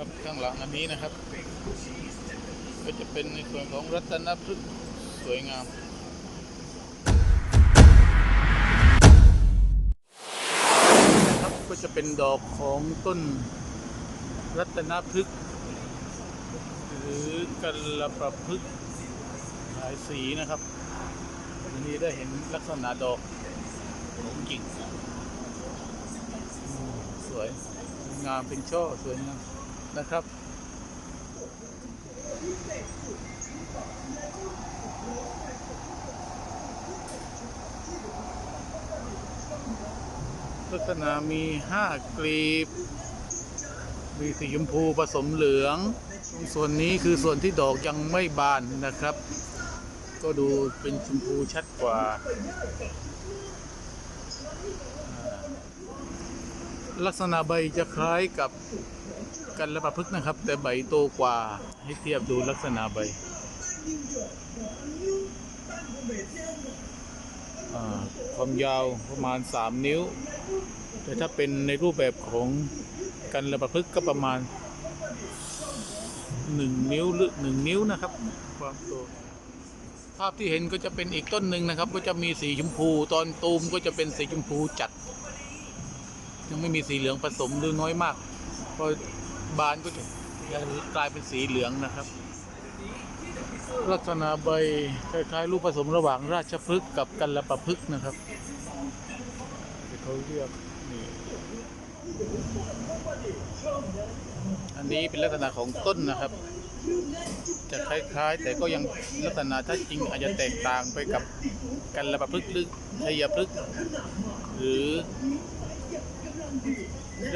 ครับข้างหลังอันนี้นะครับ ก็จะเป็นในส่วนของรัตนพฤกษ์สวยงามนะครับก็จะเป็นดอกของต้นรัตนพฤกษ์หรือกัลประพฤกษ์หลายสีนะครับอันนี้ได้เห็นลักษณะดอกของกิ่งสวยงามเป็นช่อสวยงาม นะครับ ลักษณะมีห้ากลีบ มีสีชมพูผสมเหลือง ส่วนนี้คือส่วนที่ดอกยังไม่บานนะครับ ก็ดูเป็นชมพูชัดกว่าอ่าลักษณะใบจะคล้ายกับ กันและประพฤกนะครับ แต่ใบโตกว่าให้เทียบดูลักษณะใบความยาวประมาณ 3 นิ้ว แต่ถ้าเป็นในรูปแบบของกันระประพฤกก็ประมาณ 1 นิ้วหรือ 1 นิ้วนะครับ ความโตภาพที่เห็นก็จะเป็นอีกต้นหนึ่งนะครับ ก็จะมีสีชมพู ตอนตูมก็จะเป็นสีชมพูจัด ยังไม่มีสีเหลืองผสมหรือน้อยมากพอ บานก็จะกลายเป็นสีเหลืองนะครับ ลักษณะใบคล้ายๆรูปผสมระหว่างราชพฤกษ์กับกันระประพฤกษ์นะครับเขาเรียกนี่อันนี้เป็นลักษณะของต้นนะครับ จะคล้ายๆ แต่ก็ยังลักษณะถ้าจริงอาจจะแตกต่างไปกับกันระประพฤกษ์หรือชัยพฤกษ์หรือ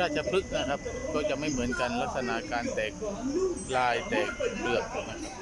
ราชพฤกษ์นะครับ ก็จะไม่เหมือนกันลักษณะการแตกลายแตกเปลือกนะครับ